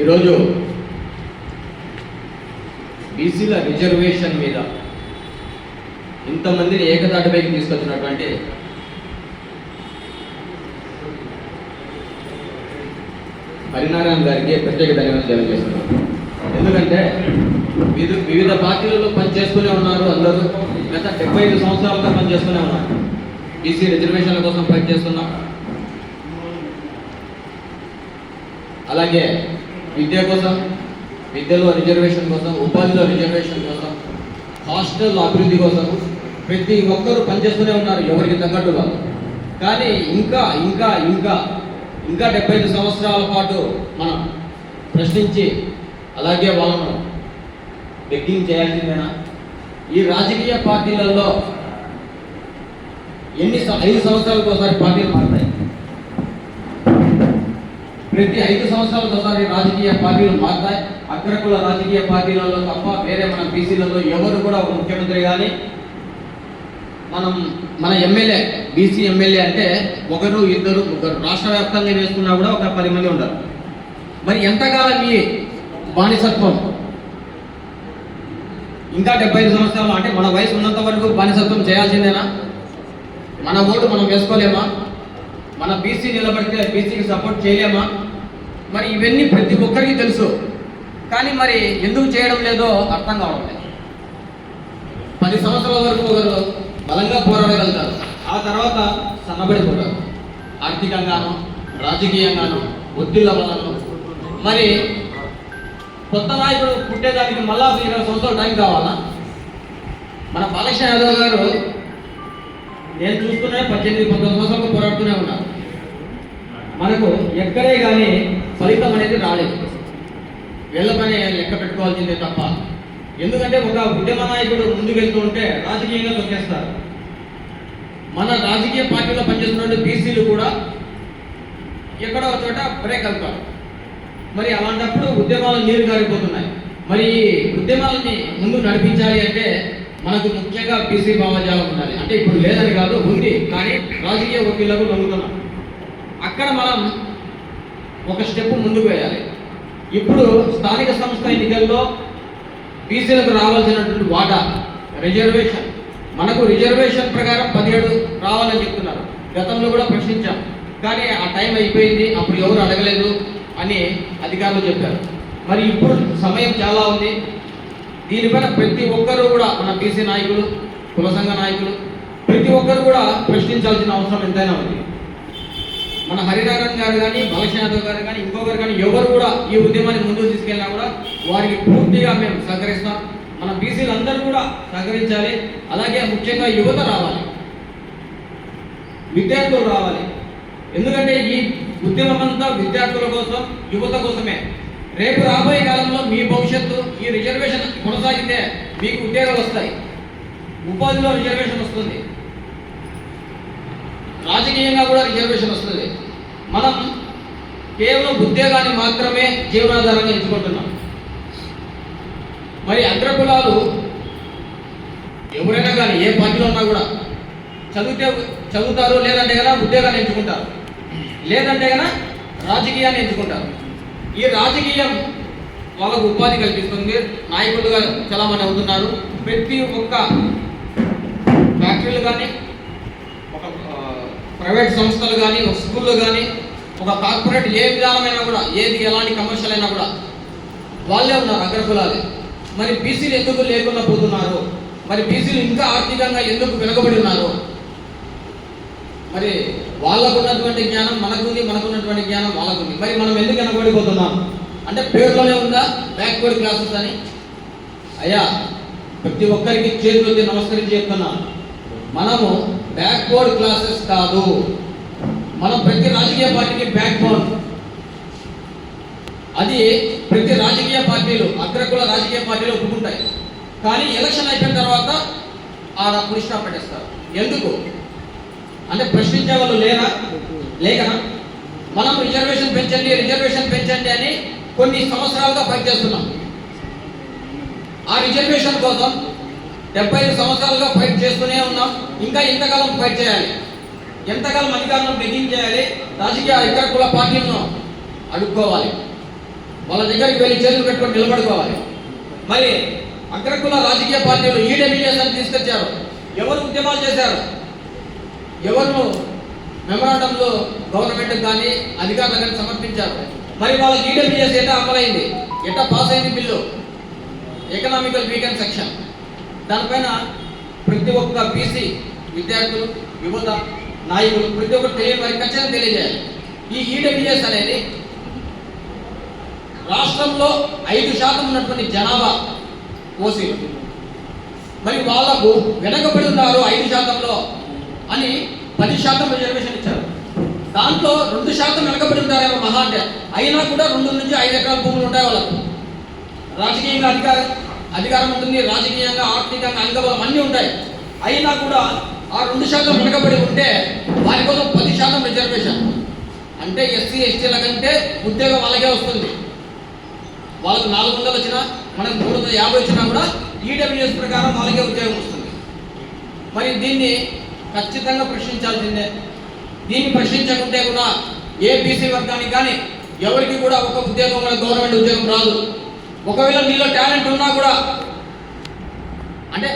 ఈరోజు బీసీల రిజర్వేషన్ మీద ఇంతమందిని ఏకతాటిపైకి తీసుకొచ్చినటువంటి హరినారాయణ గారికి ప్రత్యేక ధన్యవాదాలు తెలియజేస్తున్నాను. ఎందుకంటే వివిధ వివిధ పార్టీలలో పనిచేస్తూనే ఉన్నారు అందరూ. గత డెబ్బై ఐదు సంవత్సరాలుగా పనిచేస్తూనే ఉన్నారు. బీసీ రిజర్వేషన్ల కోసం పనిచేస్తున్నాం. అలాగే విద్య కోసం విద్యలో రిజర్వేషన్ కోసం ఉపాధిలో రిజర్వేషన్ కోసం హాస్టల్ అభివృద్ధి కోసం ప్రతి ఒక్కరూ పనిచేస్తూనే ఉన్నారు ఎవరికి తగ్గట్టుగా కానీ ఇంకా ఇంకా ఇంకా ఇంకా డెబ్బై ఐదు సంవత్సరాల పాటు మనం ప్రశ్నించి అలాగే వాళ్ళను బెగ్గింగ్ చేయాల్సిందేనా? ఈ రాజకీయ పార్టీలలో ఎన్ని ఐదు సంవత్సరాలకు ఒకసారి పార్టీలు మారుతాయి? ప్రతి ఐదు సంవత్సరాలకు ఒకసారి రాజకీయ పార్టీలు మారుతాయి. అగ్రకుల రాజకీయ పార్టీలలో తప్ప వేరే మన బీసీలలో ఎవరు కూడా ఒక ముఖ్యమంత్రి కానీ మనం మన ఎమ్మెల్యే బీసీ ఎమ్మెల్యే అంటే ఒకరు ఇద్దరు ముగ్గురు. రాష్ట్ర వ్యాప్తంగా వేసుకున్నా కూడా ఒక పది మంది ఉంటారు మరి ఎంతకాలం ఈ బానిసత్వం? ఇంకా డెబ్బై ఐదు సంవత్సరాలు అంటే మన వయసు ఉన్నంత వరకు బానిసత్వం చేయాల్సిందేనా? మన ఓటు మనం వేసుకోలేమా? మన బీసీ నిలబడితే బీసీకి సపోర్ట్ చేయలేమా? మరి ఇవన్నీ ప్రతి ఒక్కరికి తెలుసు. కానీ మరి ఎందుకు చేయడం లేదో అర్థం కావడం లేదు. పది సంవత్సరాల వరకు ఒకరు బలంగా పోరాడగలుగుతారు. ఆ తర్వాత సన్నబడిపోతారు. ఆర్థికంగాను రాజకీయంగాను ఒత్తిళ్ళ వలన. మరి కొత్త నాయకుడు పుట్టేదానికి మళ్ళా ఇరవై సంవత్సరాలు టైం కావాలా? మన బాలకృష్ణ యాదవ్ గారు నేను చూస్తూనే పద్దెనిమిది పంతొమ్మిది సంవత్సరాలు పోరాడుతూనే ఉన్నారు. మనకు ఎక్కడే కానీ ఫలితం అనేది రాలేదు. వీళ్ళ పని లెక్క పెట్టుకోవాల్సిందే తప్ప. ఎందుకంటే ఒక ఉద్యమ నాయకుడు ముందుకు వెళ్తూ ఉంటే రాజకీయంగా తొక్కేస్తారు. మన రాజకీయ పార్టీలో పనిచేస్తున్న బీసీలు కూడా ఎక్కడో చోట బ్రేక్ అవుతారు మరి అలాంటప్పుడు ఉద్యమాలు నీరు గారిపోతున్నాయి. మరి ఈ ఉద్యమాలని ముందు నడిపించాలి అంటే మనకు ముఖ్యంగా బీసీ భావజాలం ఉండాలి. అంటే ఇప్పుడు లేదని కాదు ఉంది. కానీ రాజకీయ వకీళ్ళకు లొంగుతున్నాం అక్కడ మనం ఒక స్టెప్ ముందుకు వేయాలి. ఇప్పుడు స్థానిక సంస్థ ఎన్నికల్లో బీసీలకు రావాల్సినటువంటి వాటా రిజర్వేషన్ మనకు రిజర్వేషన్ ప్రకారం పదిహేడు రావాలని చెప్తున్నారు. గతంలో కూడా ప్రశ్నించాం. కానీ ఆ టైం అయిపోయింది అప్పుడు ఎవరు అడగలేదు అని అధికారులు చెప్పారు. మరి ఇప్పుడు సమయం చాలా ఉంది. దీనిపైన ప్రతి ఒక్కరూ కూడా మన బీసీ నాయకులు కుల సంఘ నాయకులు ప్రతి ఒక్కరు కూడా ప్రశ్నించాల్సిన అవసరం ఎంతైనా ఉంది. మన హరినారాయణ గారు కానీ బాలకృష్ణ యాదవ్ గారు కానీ ఇంకొకరు కానీ ఎవరు కూడా ఈ ఉద్యమాన్ని ముందుకు తీసుకెళ్ళినా కూడా వారికి పూర్తిగా మేము సహకరిస్తాం. మన బీసీలు అందరూ కూడా సహకరించాలి. అలాగే ముఖ్యంగా యువత రావాలి. విద్యార్థులు రావాలి. ఎందుకంటే ఈ ఉద్యమం అంతా విద్యార్థుల కోసం యువత కోసమే. రేపు రాబోయే కాలంలో మీ భవిష్యత్తు ఈ రిజర్వేషన్ కొనసాగితే మీకు ఉద్యోగాలు వస్తాయి. ఉపాధిలో రిజర్వేషన్ వస్తుంది. రాజకీయంగా కూడా రిజర్వేషన్ వస్తుంది. మనం కేవలం ఉద్యోగాన్ని మాత్రమే జీవనాధారంగా ఎంచుకుంటున్నాం. మరి అగ్రకులాలు ఎవరైనా కానీ ఏ పార్టీలో ఉన్నా కూడా చదివితే చదువుతారు లేదంటే కదా ఉద్యోగాన్ని ఎంచుకుంటారు. లేదంటే కదా రాజకీయాన్ని ఎంచుకుంటారు. ఈ రాజకీయం వాళ్ళకు ఉపాధి కల్పిస్తుంది. నాయకులుగా చలామణి అవుతున్నారు. ప్రతి ఒక్క ఫ్యాక్టరీలు కానీ ప్రైవేట్ సంస్థలు కానీ ఒక స్కూల్లో కానీ ఒక కార్పొరేట్ ఏ విధానమైనా కూడా ఏది ఎలాంటి కమర్షియల్ అయినా కూడా వాళ్ళే ఉన్నారు అగ్రకులాలే మరి బీసీలు ఎందుకు లేకుండా పోతున్నారు? మరి బీసీలు ఇంకా ఆర్థికంగా ఎందుకు వెనుకబడి ఉన్నారు? మరి వాళ్ళకు ఉన్నటువంటి జ్ఞానం మనకుంది మనకున్నటువంటి జ్ఞానం వాళ్ళకుంది. మరి మనం ఎందుకు వెనకబడిపోతున్నాం? అంటే పేరులోనే ఉందా? బ్యాక్వర్డ్ క్లాసెస్ అని? అయ్యా ప్రతి ఒక్కరికి చేతులతో నమస్కరించి చెప్తున్నాను మనము బ్యాక్వర్డ్ క్లాసెస్ కాదు. మనం ప్రతి రాజకీయ పార్టీకి బ్యాక్బోన్ అది ప్రతి రాజకీయ పార్టీలు అగ్రకుల రాజకీయ పార్టీలు ఒప్పుకుంటాయి. కానీ ఎలక్షన్ అయిపోయిన తర్వాత ఆడ పులి స్టాప్ పెట్టేస్తారు. ఎందుకు? అంటే ప్రశ్నించే వాళ్ళు లేరా? లేకనా? మనం రిజర్వేషన్ పెంచండి రిజర్వేషన్ పెంచండి అని కొన్ని సంవత్సరాలుగా పనిచేస్తున్నాం ఆ రిజర్వేషన్ కోసం డెబ్బై ఐదు సంవత్సరాలుగా ఫైట్ చేస్తూనే ఉన్నాం. ఇంకా ఎంతకాలం ఫైట్ చేయాలి? ఎంతకాలం అధికారం బెగ్గింగ్ చేయాలి? రాజకీయ ఇతర కుల పార్టీలను అడుక్కోవాలి. వాళ్ళ దగ్గరికి వెళ్ళి చేతులు పెట్టుకొని నిలబడుకోవాలి. మరి అగ్రకుల రాజకీయ పార్టీలు ఈడబ్ల్యూఎస్ అని తీసుకొచ్చారు. ఎవరు ఉద్యమాలు చేశారు? ఎవరు మెమరాండంలో గవర్నమెంట్ కానీ అధికారులు కానీ సమర్పించారు? మరి వాళ్ళ ఈడబ్ల్యూఎస్ ఎట్లా అమలైంది? ఎట్లా పాస్ అయింది బిల్లు? ఎకనామికల్ వీకెండ్ సెక్షన్ దానిపైన ప్రతి ఒక్క బీసీ విద్యార్థులు యువత నాయకులు ప్రతి ఒక్కరు తెలియని వారికి ఖచ్చితంగా తెలియజేయాలి. ఈ ఈడబ్ల్యూఎస్ అనేది రాష్ట్రంలో ఐదు శాతం ఉన్నటువంటి జనాభా ఓసీలు మరి వాళ్ళకు వెనకబడి ఉన్నారు ఐదు శాతంలో అని పది శాతం రిజర్వేషన్ ఇచ్చారు. దాంట్లో రెండు శాతం వెనకబడి ఉంటారేమో మహా అంటే. అయినా కూడా రెండు నుంచి ఐదు ఎకరాల భూములు ఉంటాయి వాళ్ళకు. రాజకీయంగా అధికారం అధికారం ఉంటుంది రాజకీయంగా ఆర్థికంగా అంగబలం అన్నీ ఉంటాయి. అయినా కూడా ఆ రెండు శాతం వెనకబడి ఉంటే వారి కోసం పది శాతం రిజర్వేషన్ అంటే ఎస్సీ ఎస్టీల కంటే ఉద్యోగం వాళ్ళకే వస్తుంది. వాళ్ళకు నాలుగు వందలు వచ్చినా మనకు మూడు వందల యాభై వచ్చినా కూడా ఈడబ్ల్యూఎస్ ప్రకారం వాళ్ళకే ఉద్యోగం వస్తుంది. మరి దీన్ని ఖచ్చితంగా ప్రశ్నించాల్సిందే. దీన్ని ప్రశ్నించకుంటే కూడా ఏ బీసీ వర్గానికి కానీ ఎవరికి కూడా ఒక ఉద్యోగం గవర్నమెంట్ ఉద్యోగం రాదు. ఒకవేళ నీలో టాలెంట్ ఉన్నా కూడా అంటే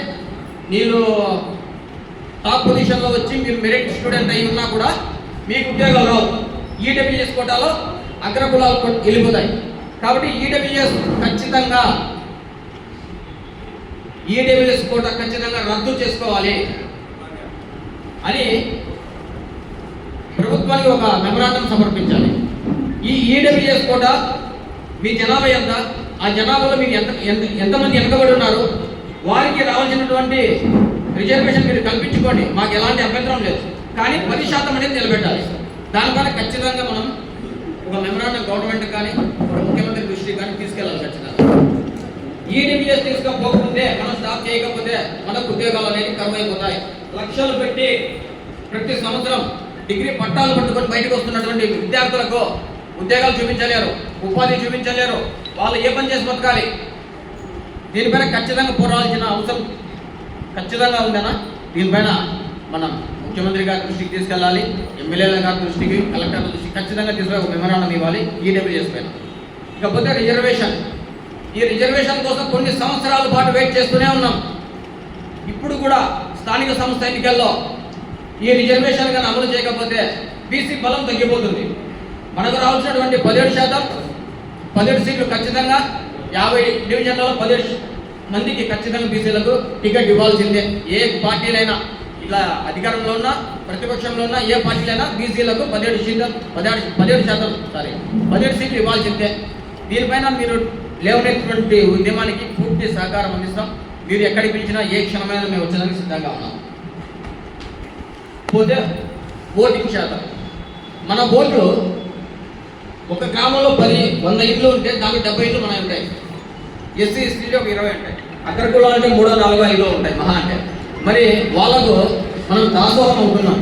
నీళ్ళు టాప్ పొజిషన్లో వచ్చి మీరు మెరిట్ స్టూడెంట్ అయి ఉన్నా కూడా మీకు ఉద్యోగాలు రావు. ఈడబ్ల్యూఎస్ కోటాలో అగ్రకులాలు వెళ్ళిపోతాయి. కాబట్టి ఈడబ్ల్యూఎస్ ఖచ్చితంగా ఈడబ్ల్యూఎస్ కోట ఖచ్చితంగా రద్దు చేసుకోవాలి అని ప్రభుత్వానికి ఒక మెమరాండం సమర్పించాలి. ఈ ఈడబ్ల్యూఎస్ కోట మీ జనాభా ఎంత? ఆ జనాభాలో మీరు ఎంత ఎంత ఎంతమంది వెనకబడి ఉన్నారు వారికి రావాల్సినటువంటి రిజర్వేషన్ మీరు కల్పించుకోండి. మాకు ఎలాంటి అభ్యంతరం లేదు. కానీ పది శాతం అనేది నిలబెట్టాలి. దానిపైన ఖచ్చితంగా మనం ఒక మెమరాండం గవర్నమెంట్ కానీ ఒక ముఖ్యమంత్రి దృష్టికి కానీ తీసుకెళ్ళాలి ఖచ్చితంగా. ఈడబ్ల్యూఎస్ తీసుకోకపోతే మనం స్టాప్ చేయకపోతే మనకు ఉద్యోగాలు అనేది కరువైపోతాయి. లక్షలు పెట్టి ప్రతి సంవత్సరం డిగ్రీ పట్టాలు పట్టుకొని బయటకు వస్తున్నటువంటి విద్యార్థులకు ఉద్యోగాలు చూపించలేరు ఉపాధి చూపించలేరు వాళ్ళు ఏ పని చేసి బతకాలి? దీనిపైన ఖచ్చితంగా పోరాడాల్సిన అవసరం ఖచ్చితంగా ఉందనా? దీనిపైన మనం ముఖ్యమంత్రి గారి దృష్టికి తీసుకెళ్ళాలి ఎమ్మెల్యేల గారి దృష్టికి కలెక్టర్ దృష్టికి ఖచ్చితంగా తీసుకుని ఒక మెమరాండం ఇవ్వాలి ఈడబ్ల్యూఎస్ పైన ఇకపోతే రిజర్వేషన్. ఈ రిజర్వేషన్ కోసం కొన్ని సంవత్సరాల పాటు వెయిట్ చేస్తూనే ఉన్నాం. ఇప్పుడు కూడా స్థానిక సంస్థ ఎన్నికల్లో ఈ రిజర్వేషన్ కానీ అమలు చేయకపోతే బీసీ బలం తగ్గిపోతుంది. మనకు రావాల్సినటువంటి పదిహేడు శాతం పదిహేడు సీట్లు ఖచ్చితంగా యాభై డివిజన్లలో పదిహేడు మందికి ఖచ్చితంగా బీసీలకు టికెట్ ఇవ్వాల్సిందే. ఏ పార్టీలైనా ఇలా అధికారంలో ఉన్నా ప్రతిపక్షంలో ఉన్న ఏ పార్టీలైనా బీసీలకు పదిహేడు సీట్లు పదిహేడు పదిహేడు శాతం సారీ పదిహేడు సీట్లు ఇవ్వాల్సిందే. దీనిపైన మీరు లేవనెత్తినటువంటి ఉద్యమానికి పూర్తి సహకారం అందిస్తాం. మీరు ఎక్కడికి పిలిచినా ఏ క్షణమైనా మేము వచ్చేదానికి సిద్ధంగా ఉన్నాం. పోతే ఓటింగ్ శాతం. మన ఓట్లు ఒక గ్రామంలో పది వంద ఇళ్ళు ఉంటే దానికి డెబ్బై ఇళ్ళు మనం ఉంటాయి. ఎస్సీ ఎస్టీలో ఒక ఇరవై ఉంటాయి. అక్కడ కులాలు అంటే మూడో నాలుగో ఐదో ఉంటాయి మహా అంటే. మరి వాళ్ళకు మనం దాసోహం అవుతున్నాం.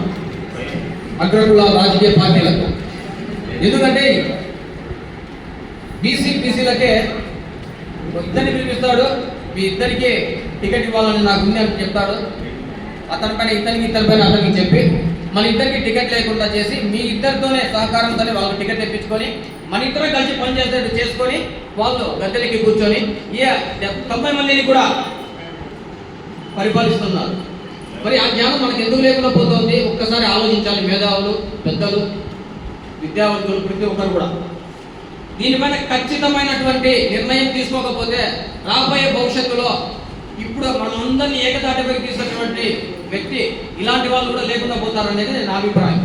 అగ్రకుల రాజకీయ పార్టీలకు. ఎందుకంటే బీసీ బీసీలకే ఇద్దరిని పిలిపిస్తాడు మీ ఇద్దరికి టికెట్ ఇవ్వాలని నాకు ఉంది అని చెప్తాడు. అతని పైన ఇతనికి ఇతని పైన అతనికి చెప్పి మన ఇద్దరికి టికెట్ లేకుండా చేసి మీ ఇద్దరితోనే సహకారంతోనే వాళ్ళు టికెట్ తెప్పించుకొని మన ఇద్దరం కలిసి పనిచేసేట్టు చేసుకొని వాళ్ళు గద్దెలకి కూర్చొని ఏ తొంభై మందిని కూడా పరిపాలిస్తున్నారు. మరి ఆ జ్ఞానం మనకు ఎందుకు లేకుండా పోతుంది? ఒక్కసారి ఆలోచించాలి. మేధావులు పెద్దలు విద్యావంతులు ప్రతి ఒక్కరు కూడా. దీనిపైన ఖచ్చితమైనటువంటి నిర్ణయం తీసుకోకపోతే రాబోయే భవిష్యత్తులో ఇప్పుడు మనందరినీ ఏకతాటిపైకి తీసుకున్నటువంటి వ్యక్తి ఇలాంటి వాళ్ళు కూడా లేకుండా పోతారనేది నా అభిప్రాయం.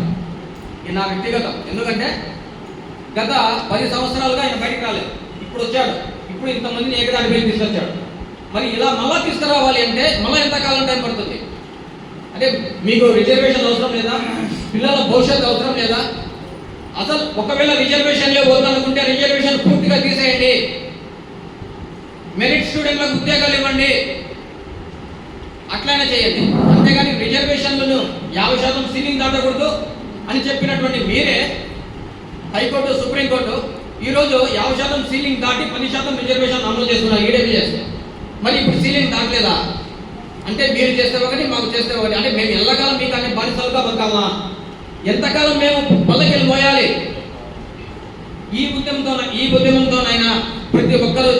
ఇది నా వ్యక్తిగతం. ఎందుకంటే గత పది సంవత్సరాలుగా ఆయన బయటకు రాలేదు. ఇప్పుడు వచ్చాడు. ఇప్పుడు ఇంతమందిని ఏకతాటిపైకి తీసుకొచ్చాడు. మరి ఇలా మళ్ళా తీసుకురావాలి అంటే మళ్ళీ ఎంతకాలం టైం పడుతుంది? అంటే మీకు రిజర్వేషన్ అవసరం లేదా? పిల్లల భవిష్యత్తు అవసరం లేదా? అసలు ఒకవేళ రిజర్వేషన్లే పోతానుకుంటే రిజర్వేషన్ పూర్తిగా తీసేయండి. మెరిట్ స్టూడెంట్లకు ఉద్యోగాలు ఇవ్వండి. అట్లనే చేయండి. అంతేగాని రిజర్వేషన్లను యాభై శాతం సీలింగ్ దాటకూడదు అని చెప్పినటువంటి మీరే హైకోర్టు సుప్రీంకోర్టు ఈరోజు యాభై శాతం సీలింగ్ దాటి పది శాతం రిజర్వేషన్ అమలు చేస్తున్నారు ఈడబ్ల్యూఎస్ మరి ఇప్పుడు సీలింగ్ దాటలేదా? అంటే మీరు చేస్తే ఒకటి మాకు చేస్తే ఒకటి. అంటే మేము ఎల్లకాలం మీకు అన్ని బానిసలుగా బతకాలా ఎంతకాలం మేము పల్లకెళ్ళి మోయాలి? ఈ ఉద్యమంతో ఈ ఉద్యమంతోనైనా ప్రతి ఒక్కరు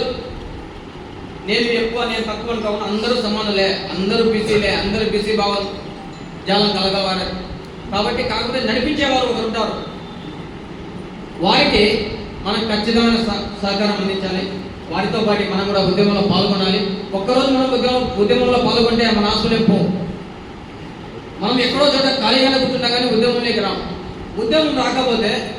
నేను ఎక్కువ నేను తక్కువ అని కాకుండా అందరూ సమానులే అందరూ బిజీలే అందరూ బిజీ భావం జాలం కలగలవారే. కాబట్టి కాకపోతే నడిపించేవారు ఒకరు ఉంటారు. వారికి మనం ఖచ్చితమైన సహ- సహకారం అందించాలి. వారితో పాటు మనం కూడా ఉద్యమంలో పాల్గొనాలి. ఒక్కరోజు మనం ఉద్యమం ఉద్యమంలో పాల్గొంటే మన ఆస్తులే పో మనం ఎక్కడో చోట ఖాళీగానే కూర్చున్నా కానీ ఉద్యమంలోకి రాం ఉద్యమం రాకపోతే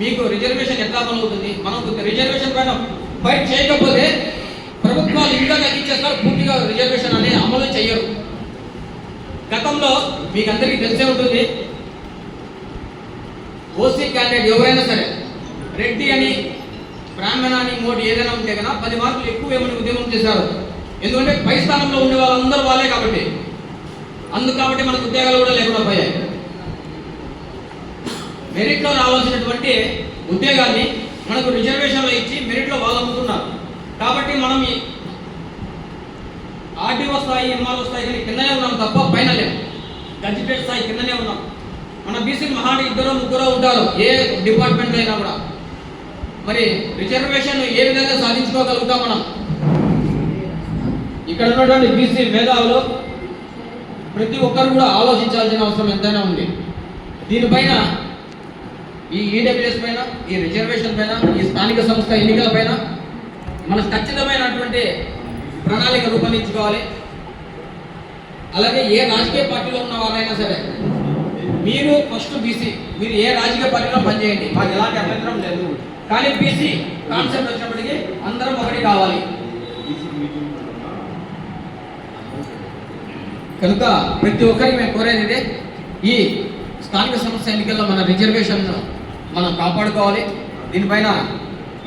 మీకు రిజర్వేషన్ ఎట్లా అమలవుతుంది? మనం రిజర్వేషన్ పైన ఫైట్ చేయకపోతే ప్రభుత్వాలు ఇంకా తగ్గించేస్తారు పూర్తిగా రిజర్వేషన్ అనేది అమలు చేయరు గతంలో మీకు అందరికీ తెలిసే ఉంటుంది ఓసీ క్యాండిడేట్ ఎవరైనా సరే రెడ్డి అని బ్రాహ్మణ అని మోడీ ఏదైనా ఉంటే కదా పది మార్కులు ఎక్కువ ఏమని ఉద్యమం చేశారు. ఎందుకంటే పై స్థానంలో ఉండే వాళ్ళందరూ వాళ్ళే కాబట్టి. అందుకు కాబట్టి మనకు ఉద్యోగాలు కూడా లేకుండా పోయాయి. మెరిట్లో రావాల్సినటువంటి ఉద్యోగాన్ని మనకు రిజర్వేషన్లో ఇచ్చి మెరిట్లో వాళ్ళు అమ్ముతున్నారు. కాబట్టి మనం ఆర్టీఓ స్థాయి ఎంఆర్ఓ స్థాయి కానీ కిందనే ఉన్నాం తప్ప పైన లేము గజిపేట్ స్థాయి కిందనే ఉన్నాం. మన బీసీ మహాడి ఇద్దరు ముగ్గురు ఉంటారు. ఏ డిపార్ట్మెంట్ అయినా కూడా. మరి రిజర్వేషన్ ఏ విధంగా సాధించుకోగలుగుతాం మనం? ఇక్కడ ఉన్నటువంటి బీసీ మేధావులు ప్రతి ఒక్కరు కూడా ఆలోచించాల్సిన అవసరం ఎంతైనా ఉంది. దీనిపైన ఈ ఈడబ్ల్యూఎస్ పైన ఈ రిజర్వేషన్ పైన ఈ స్థానిక సంస్థ ఎన్నికల పైన మన ఖచ్చితమైనటువంటి ప్రణాళిక రూపొందించుకోవాలి. అలాగే ఏ రాజకీయ పార్టీలో ఉన్న వారైనా సరే మీరు ఫస్ట్ బీసీ మీరు ఏ రాజకీయ పార్టీలో పనిచేయండి. మాకు ఎలాంటి అభ్యంతరం లేదు. కానీ బీసీ కాన్సెప్ట్ వచ్చినప్పటికీ అందరం ఒకటి కావాలి. కనుక ప్రతి ఒక్కరికి మేము కోరేది ఈ స్థానిక సంస్థ ఎన్నికల్లో మన రిజర్వేషన్ మనం కాపాడుకోవాలి. దీనిపైన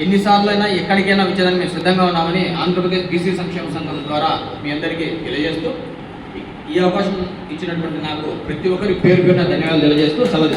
ఎన్నిసార్లు అయినా ఎక్కడికైనా వచ్చేదానికి మేము సిద్ధంగా ఉన్నామని ఆంధ్రప్రదేశ్ బీసీ సంక్షేమ సంఘం ద్వారా మీ అందరికీ తెలియజేస్తూ ఈ అవకాశం ఇచ్చినటువంటి నాకు ప్రతి ఒక్కరి పేరు పేరున ధన్యవాదాలు తెలియజేస్తూ సెలవు